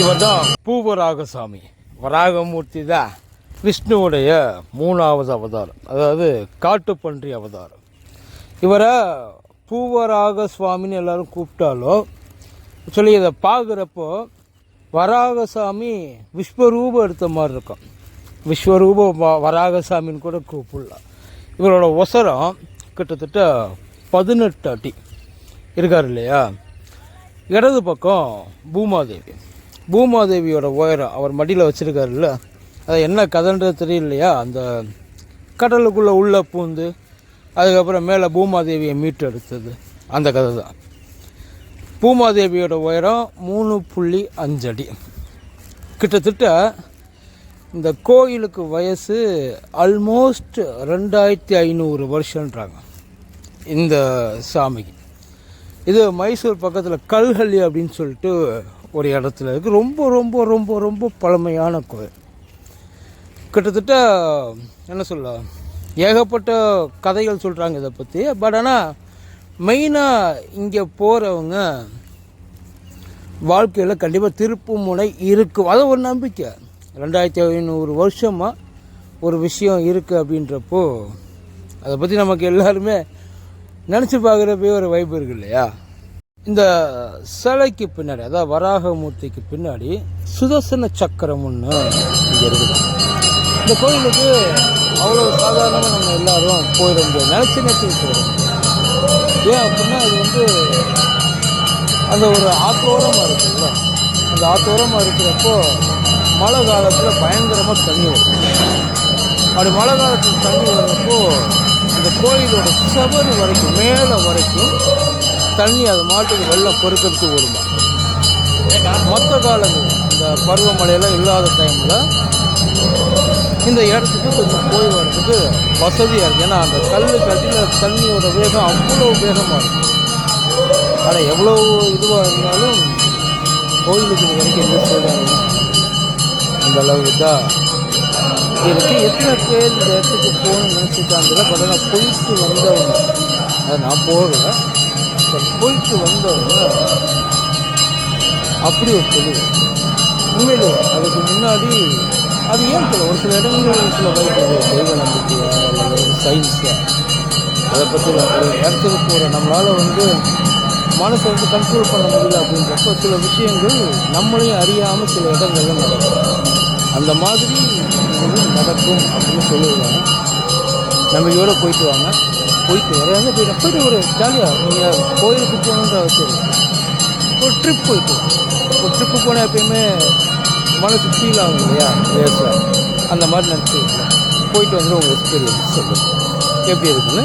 இவர் தான் பூவராகசாமி வராகமூர்த்தி தான் விஷ்ணுவுடைய மூணாவது அவதாரம் அதாவது காட்டுப்பன்றி அவதாரம். இவரை பூவராக சுவாமின்னு எல்லாரும் கூப்பிட்டாலும் சொல்லி இதை பார்க்குறப்போ வராகசாமி விஸ்வரூபம் எடுத்த மாதிரி இருக்கும். விஸ்வரூப வராகசாமின்னு கூட கூப்பிடலாம். இவரோட ஒசரம் கிட்டத்தட்ட பதினெட்டு அடி. இருக்கார் இல்லையா? இடது பக்கம் பூமாதேவி. பூமாதேவியோட ஒயரை அவர் மடியில் வச்சுருக்காருல்ல? அது என்ன கதைன்றது தெரியலையா? அந்த கடலுக்குள்ளே உள்ளே பூந்து அதுக்கப்புறம் மேலே பூமாதேவியை மீட்டு எடுத்தது அந்த கதை தான் பூமாதேவியோட உயரம் மூணு புள்ளி அஞ்சடி. கிட்டத்தட்ட இந்த கோயிலுக்கு வயசு ஆல்மோஸ்ட் ரெண்டாயிரத்தி ஐநூறு வருஷன்றாங்க. இந்த சாமிக்கு. இது மைசூர் பக்கத்தில் கல்ஹல்லி அப்படின்னு சொல்லிட்டு ஒரு இடத்துல இருக்குது ரொம்ப ரொம்ப ரொம்ப ரொம்ப பழமையான கோயில் கிட்டத்தட்ட என்ன சொல்ல ஏகப்பட்ட கதைகள் சொல்கிறாங்க இதை பற்றி பட் ஆனால் மெயினாக இங்கே போகிறவங்க வாழ்க்கையில் கண்டிப்பாக திருப்பு முனை இருக்கும் அது ஒரு நம்பிக்கை. ரெண்டாயிரத்தி ஐநூறு வருஷமாக ஒரு விஷயம் இருக்குது அப்படின்றப்போ அதை பற்றி நமக்கு எல்லாருமே நினச்சி பார்க்குறப்பே ஒரு வாய்ப்பு இருக்கு இல்லையா? இந்த சிலைக்கு பின்னாடி அதாவது வராகமூர்த்திக்கு பின்னாடி சுதர்சன சக்கரம் ஒன்று இங்கே இருக்குது. இந்த கோயிலுக்கு அவ்வளோ சாதாரணமாக நம்ம எல்லாரும் போயிட முடியாது. நினச்சி நினச்சி போயிடும் ஏன் அப்படின்னா அது வந்து அந்த ஒரு ஆத்தோரமாக இருக்குல்ல? அந்த ஆத்தோரமாக இருக்கிறப்போ மழை காலத்தில் பயங்கரமாக தண்ணி வரும். அப்படி மழை காலத்தில் தண்ணி வர்றப்போ இந்த கோயிலோட செவரு வரைக்கும் மேலே வரைக்கும் தண்ணி அது மாட்டுக்கு வெள்ளம் பொறுக்கிறதுக்கு வருமா மற்ற காலங்கள் இந்த பருவமழையெல்லாம் இல்லாத டைமில் இந்த இடத்துக்கு கொஞ்சம் போய் வர்றதுக்கு வசதியாக இருக்குது ஏன்னா அந்த கல் கட்டின தண்ணியோட வேகம் அவ்வளோ வேகமாக இருக்கும் ஆனால் எவ்வளோ இதுவாக இருந்தாலும் கோயிலுக்கு வரைக்கும் எந்த சொல்கிறாங்க அந்த அளவுக்கு தான் எனக்கு எத்தனை பேர் இந்த இடத்துக்கு போகணும்னு நினச்சிட்டாங்க பட் ஆனால் போயிட்டு வந்தவங்க. அதை நான் போகல. பட் போயிட்டு வந்தவங்க அப்படி ஒரு தெளிவு. உண்மையிலே அதுக்கு முன்னாடி அது ஏன் தெரியல ஒரு சில இடங்களில் ஒரு சில வாய்ப்பு தெய்வ நம்பிக்கையா அல்லது அதை பற்றி ஒரு இடத்துக்கு போகிற நம்மளால் வந்து மனசை வந்து கண்ட்ரோல் பண்ண முடியல அப்படின்றப்ப சில விஷயங்கள் நம்மளையும் அறியாமல் சில இடங்கள்லாம் நடக்கும். அந்த மாதிரி நடக்கும் அப்படின்னு சொல்லுவாங்க நம்பிக்கையோடு போயிட்டு வாங்க. போயிட்டு வராங்க போயிட்டு போயிட்டு ஒரு ஜாலியாக நீங்கள் கோயிலுக்கு போகணுன்ற அவசியம் ஒரு ட்ரிப் போயிட்டு. ஒரு ட்ரிப்பு போனால் எப்பயுமே மனசு ஃபீல் ஆகும் இல்லையா? லேசாக அந்த மாதிரி நினச்சி போயிட்டு வந்து உங்கள் எக்ஸ்பீரியன்ஸ் சொல்லுங்கள் எப்படி இருக்குன்னு?